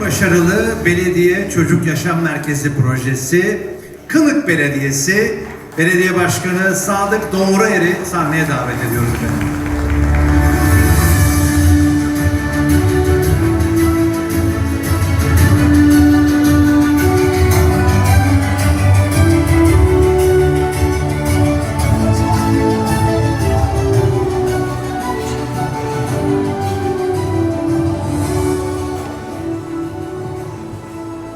başarılı belediye çocuk yaşam merkezi projesi Kınık Belediyesi Belediye Başkanı Sadık Doğruer'i sahneye davet ediyoruz efendim.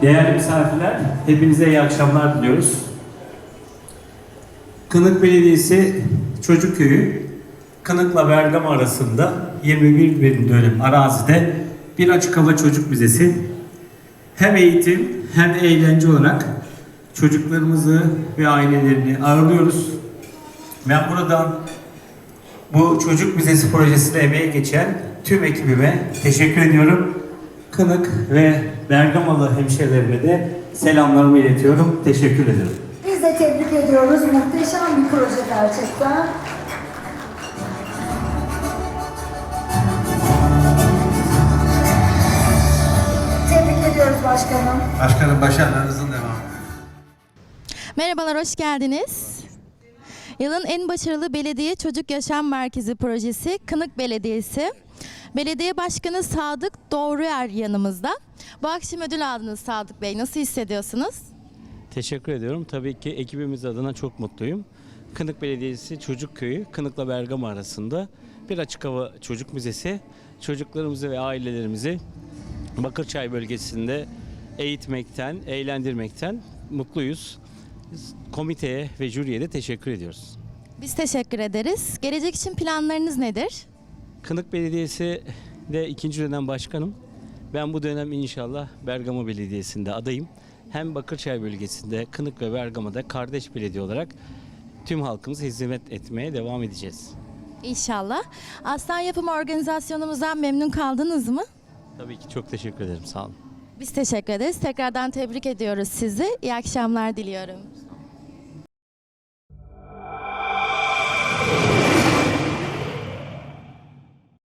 Değerli misafirler, hepinize iyi akşamlar diliyoruz. Kınık Belediyesi Çocuk Köyü, Kınık'la Bergama arasında 21 bin dönüm arazide bir açık hava çocuk müzesi. Hem eğitim hem eğlence olarak çocuklarımızı ve ailelerini ağırlıyoruz. Ben buradan bu çocuk müzesi projesine emeğe geçen tüm ekibime teşekkür ediyorum. Kınık ve Bergamalı hemşehrilerime de selamlarımı iletiyorum. Teşekkür ederim. Biz de tebrik ediyoruz. Muhteşem bir proje gerçekten. Tebrik ediyoruz başkanım. Başkanım başarılarınızın devamı. Merhabalar, hoş geldiniz. Yılın en başarılı belediye çocuk yaşam merkezi projesi Kınık Belediyesi. Belediye Başkanı Sadık Doğruyer yanımızda. Bu akşam ödül aldınız Sadık Bey. Nasıl hissediyorsunuz? Teşekkür ediyorum. Tabii ki ekibimiz adına çok mutluyum. Kınık Belediyesi Çocuk Köyü, Kınık'la Bergama arasında bir açık hava çocuk müzesi. Çocuklarımızı ve ailelerimizi Bakırçay bölgesinde eğitmekten, eğlendirmekten mutluyuz. Komiteye ve jüriye de teşekkür ediyoruz. Biz teşekkür ederiz. Gelecek için planlarınız nedir? Kınık Belediyesi de ikinci dönem başkanım. Ben bu dönem inşallah Bergama Belediyesi'nde adayım. Hem Bakırçay bölgesinde Kınık ve Bergama'da kardeş belediye olarak tüm halkımıza hizmet etmeye devam edeceğiz. İnşallah. Aslan Yapım organizasyonumuzdan memnun kaldınız mı? Tabii ki çok teşekkür ederim. Sağ olun. Biz teşekkür ederiz. Tekrardan tebrik ediyoruz sizi. İyi akşamlar diliyorum.